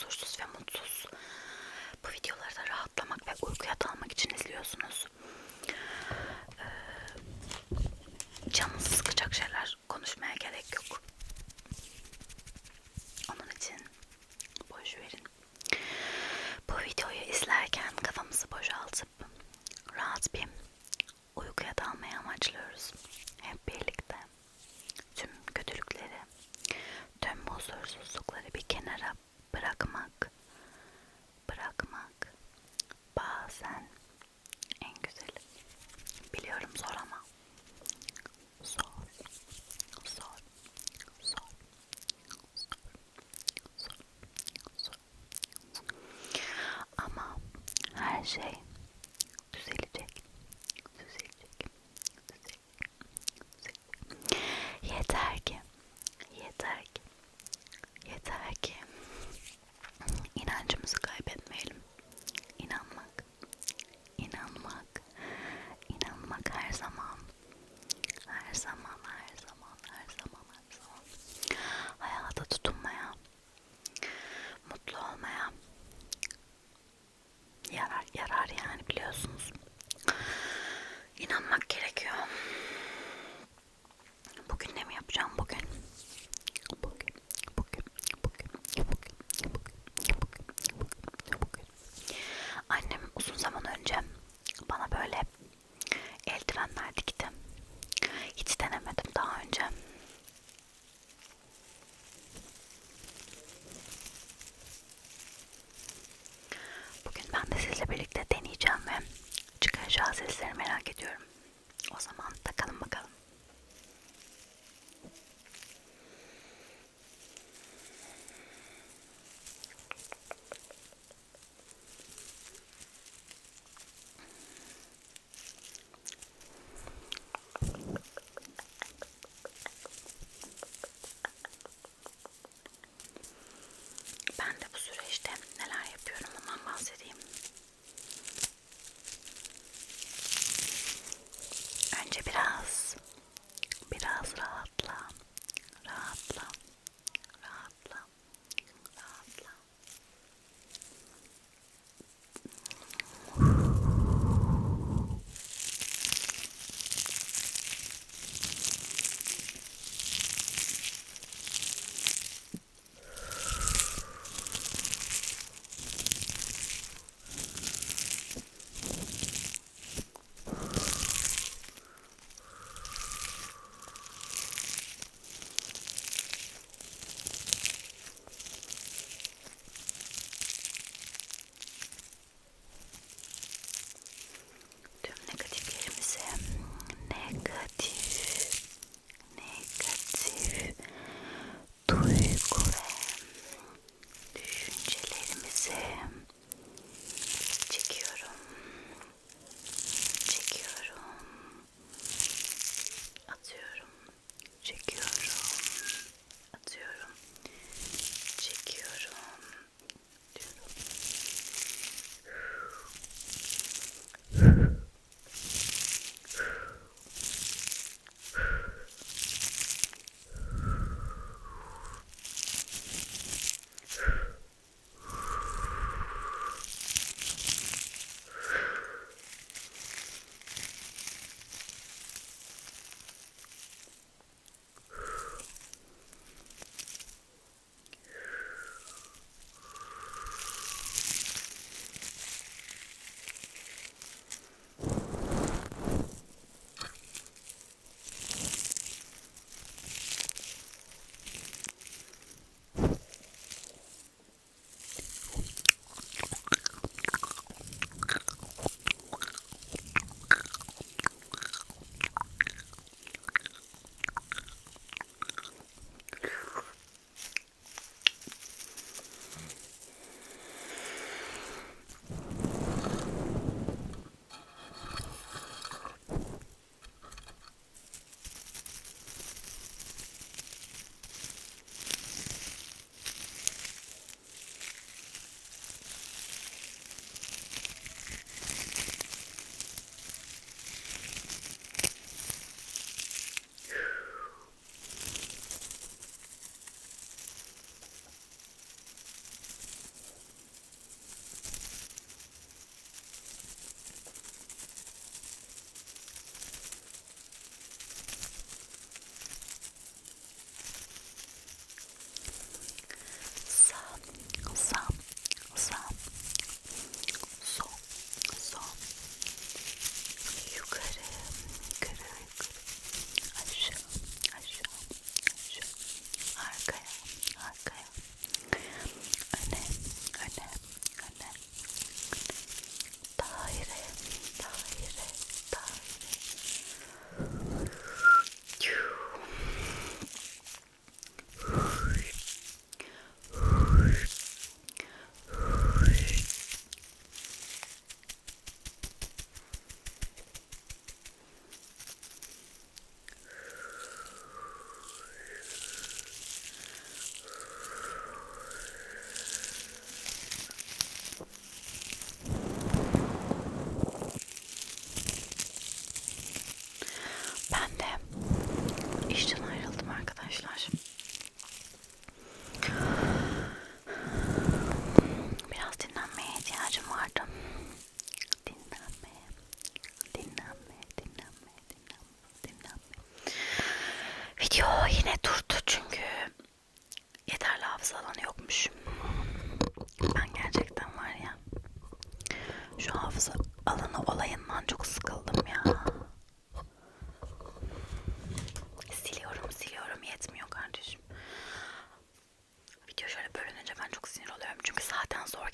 huzursuz ve mutsuz. Bu videoları da rahatlamak ve uykuya dalmak için izliyorsunuz. Ee, canınız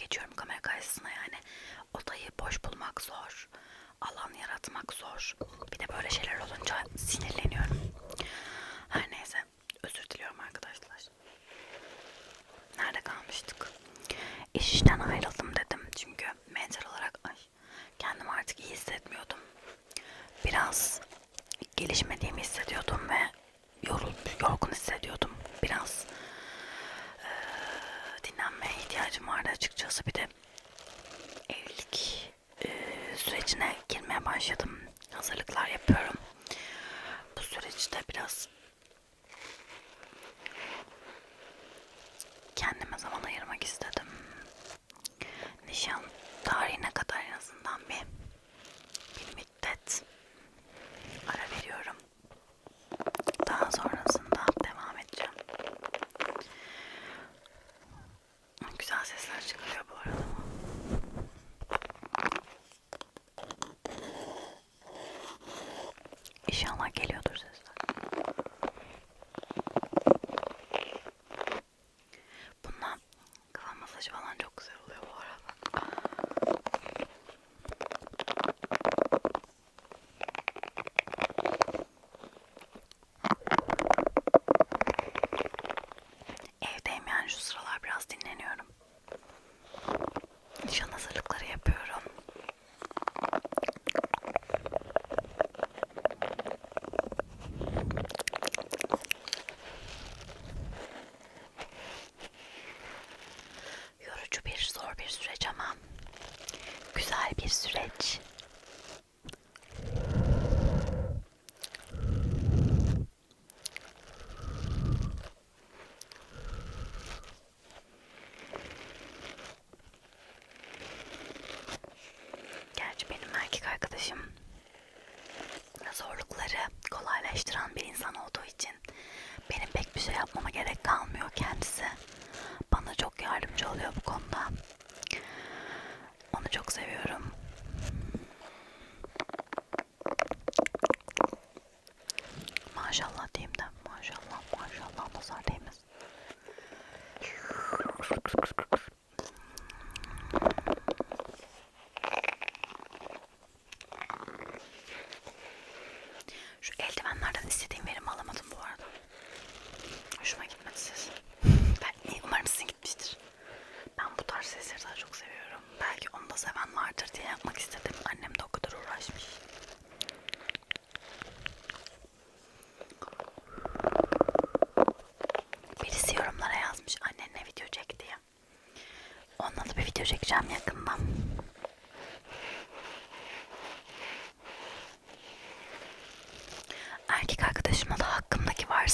geçiyorum kamera karşısına yani. Odayı boş bulmak zor. Alan yaratmak zor. Bir de böyle şeyler olunca sinirleniyorum. Her neyse. Özür diliyorum arkadaşlar. Nerede kalmıştık? İş işten ayrıldım dedim. Çünkü mental olarak ay, kendimi artık iyi hissetmiyordum. Biraz gelişmediğimi hissediyordum ve yorulmuş, yorgun hissediyordum. Biraz ihtiyacım vardı açıkçası. Bir de evlilik eee, sürecine girmeye başladım. Hazırlıklar yapıyorum. Bu süreçte biraz arkadaşım zorlukları kolaylaştıran bir insan olduğu için benim pek bir şey yapmama gerek kalmıyor kendisi. Bana çok yardımcı oluyor bu konuda. Onu çok seviyorum.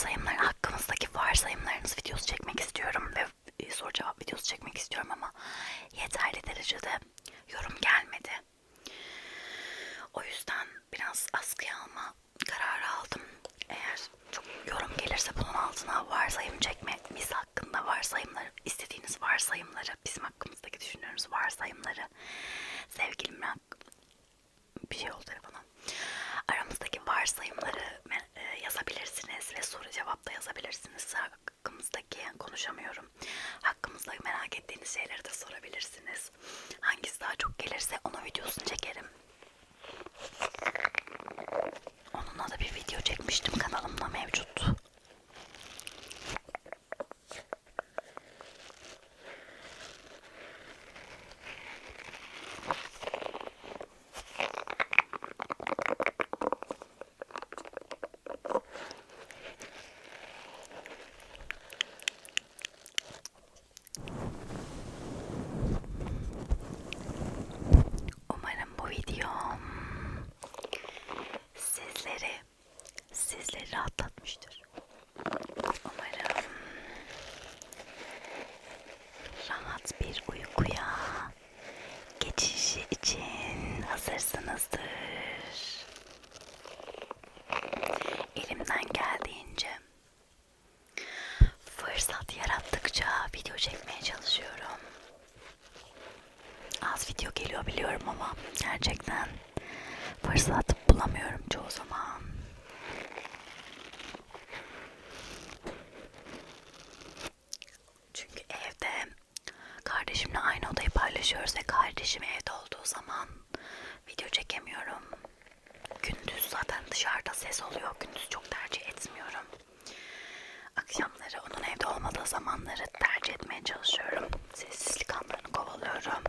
obviously çekmeye çalışıyorum. Az video geliyor biliyorum ama gerçekten fırsat bulamıyorum çoğu zaman. Çünkü evde kardeşimle aynı odayı paylaşıyorum. çalışıyoruz ve kardeşim evde olduğu zaman video çekemiyorum. Gündüz zaten dışarıda ses oluyor. Gündüz çok tercih etmiyorum. Akşamları zamanları tercih etmeye çalışıyorum. Sessizlik anlarını kovalıyorum.